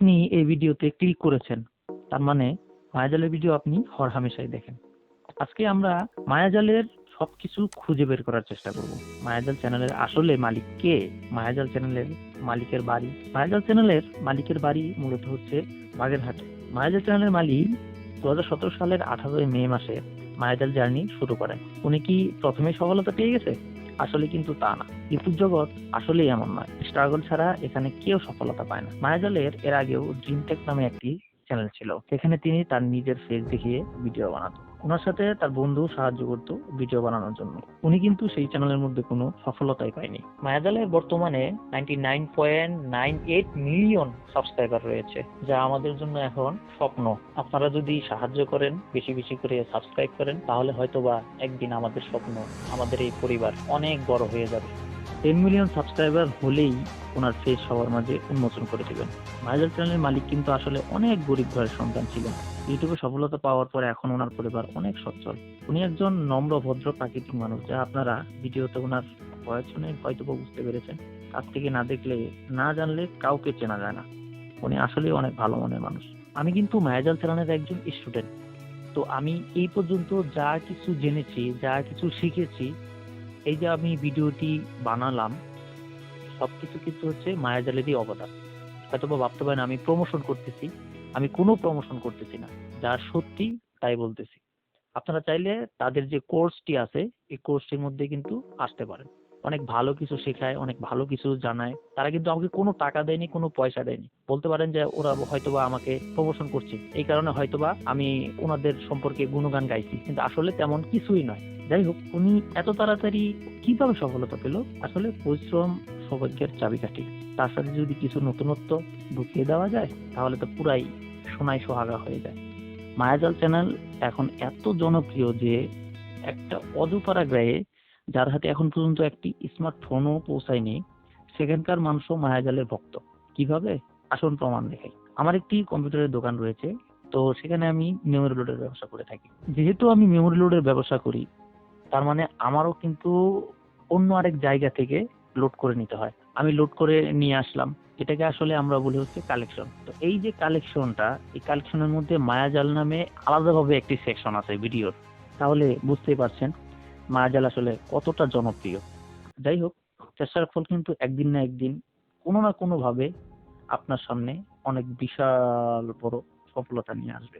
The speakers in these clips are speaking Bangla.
আপনি এই ভিডিওতে ক্লিক করেছেন। তার মানে মায়াজালের ভিডিও আপনি হর হামেশাই দেখেন। আজকে আমরা মায়াজালের সবকিছু খুঁজে বের করার চেষ্টা করব। মায়াজাল চ্যানেলের আসলে মালিক কে? মায়াজাল চ্যানেলের মালিকের বাড়ি। মায়াজাল চ্যানেলের মালিকের বাড়ি মূলত হচ্ছে বাগেরহাটে। মায়াজাল চ্যানেলের মালিক দু সতেরো সালের আঠারোই মে মাসে মায়াজাল জার্নি শুরু করেন। উনি কি প্রথমে সফলতা পেয়ে গেছে? আসলে কিন্তু তা না। ইউটিউব জগৎ আসলে এমন নয়। স্ট্রাগল ছাড়া এখানে কেউ সফলতা পায় না। মায়াজলের এর আগেও ড্রিমটেক নামে একটি চ্যানেল ছিল। সেখানে তিনি তার নিজের ফেস দেখিয়ে ভিডিও বানাতো। ওনার সাথে তার বন্ধু সাহায্য করতো ভিডিও বানানোর জন্য। উনি কিন্তু সেই চ্যানেলের মধ্যে কোনো সফলতাই পায়নি। মায়াজালের বর্তমানে ninety nine point nine eight million subscriber রয়েছে, যা আমাদের জন্য এখন স্বপ্ন। আপনারা যদি সাহায্য করেন, বেশি বেশি করে সাবস্ক্রাইব করেন, তাহলে হয়তোবা একদিন আমাদের স্বপ্ন, আমাদের এই পরিবার অনেক বড় হয়ে যাবে। টেন মিলিয়ন সাবস্ক্রাইবার হলেই ওনার ফেস সবার মাঝে উন্মোচন করে দেবেন। মাইজাল চ্যানেলের মালিক কিন্তু আসলে অনেক গরিব ঘরের সন্তান ছিলেন। ইউটিউবে সফলতা পাওয়ার পরে এখন ওনার পরিবার অনেক সচ্ছল। উনি একজন নম্র, ভদ্র প্রাকৃতিক মানুষ যা আপনারা ভিডিওতে ওনার ভয়েস শুনে হয়তো বুঝতে পেরেছেন। কাছ থেকে না দেখলে, না জানলে কাউকে চেনা যায় না। উনি আসলে অনেক ভালো মনের মানুষ। আমি কিন্তু মায়াজাল চ্যানেলের একজন স্টুডেন্ট তো আমি এই পর্যন্ত যা কিছু জেনেছি, যা কিছু শিখেছি, এই যে আমি ভিডিওটি বানালাম সবকিছু কিন্তু হচ্ছে মায়াজালেরই অবদান। হয়তো বা ভাবতে পারেন আমি প্রমোশন করতেছি, আমি কোনো প্রমোশন করতেছি না, যা সত্যি তাই বলতেছি। আপনারা চাইলে তাদের যে কোর্সটি আছে, এই কোর্সটির মধ্যে কিন্তু আসতে পারেন। অনেক ভালো কিছু শেখায়, অনেক ভালো কিছু জানায়। তারা কিন্তু আমাকে কোনো টাকা দেয়নি, কোনো পয়সা দেয়নি। বলতে পারেন যে ওরা হয়তোবা আমাকে প্রমোশন করছে। এই কারণে হয়তোবা আমি ওনাদের সম্পর্কে গুণগান গাইছি। কিন্তু আসলে তেমন কিছুই নয়। যাই হোক, উনি এত তাড়াতাড়ি কীভাবে সফলতা পেল? আসলে পরিশ্রম সৌভাগ্যের চাবিকাঠি। তার সাথে যদি কিছু নতুনত্ব ঢুকিয়ে দেওয়া যায়, তাহলে তো পুরাই সোনায় সোহাগা হয়ে যায়। মায়াজাল চ্যানেল এখন এত জনপ্রিয় যে একটা অজুপাড়া গ্রায়ে যার হাতে এখন পর্যন্ত একটি স্মার্টফোনও পৌঁছায়নি, সেখানকার মানুষও মায়াজালের ভক্ত। কীভাবে? আসন প্রমাণ দেখাই আমার একটি কম্পিউটারের দোকান রয়েছে, তো সেখানে আমি মেমোরি লোডের ব্যবসা করে থাকি। যেহেতু আমি মেমোরি লোডের ব্যবসা করি, তার মানে আমারও কিন্তু অন্য আরেক জায়গা থেকে লোড করে নিতে হয়। আমি লোড করে নিয়ে আসলাম। এটাকে আসলে আমরা বলি হচ্ছে কালেকশন তো এই যে কালেকশনটা এই কালেকশনের মধ্যে মায়াজাল নামে আলাদাভাবে একটি সেকশন আছে ভিডিওর তাহলে বুঝতেই পারছেন মায়াজাল আসলে কতটা জনপ্রিয়। যাই হোক, চেষ্টার ফল কিন্তু একদিন না একদিন কোনো না কোনোভাবে আপনার সামনে অনেক বিশাল বড় সফলতা নিয়ে আসবে।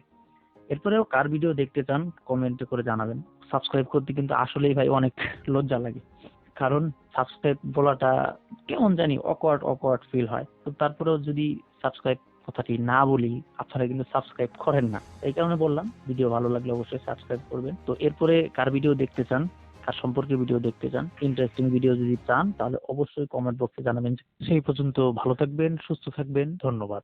এরপরেও কার ভিডিও দেখতে চান কমেন্টে করে জানাবেন। সাবস্ক্রাইব করতে কিন্তু আসলেই ভাই অনেক লজ্জা লাগে। কারণ সাবস্ক্রাইব বলাটা কেমন জানি অকওয়ার্ড অকওয়ার্ড ফিল হয়। তো তারপরেও যদি সাবস্ক্রাইব কথাটি না বলি, আপনারা কিন্তু সাবস্ক্রাইব করেন না। এই কারণে বললাম ভিডিও ভালো লাগলে অবশ্যই সাবস্ক্রাইব করবেন। তো এরপরে কার ভিডিও দেখতে চান, কার সম্পর্কে ভিডিও দেখতে চান ইন্টারেস্টিং ভিডিও যদি চান, তাহলে অবশ্যই কমেন্ট বক্সে জানাবেন। সেই পর্যন্ত ভালো থাকবেন, সুস্থ থাকবেন, ধন্যবাদ।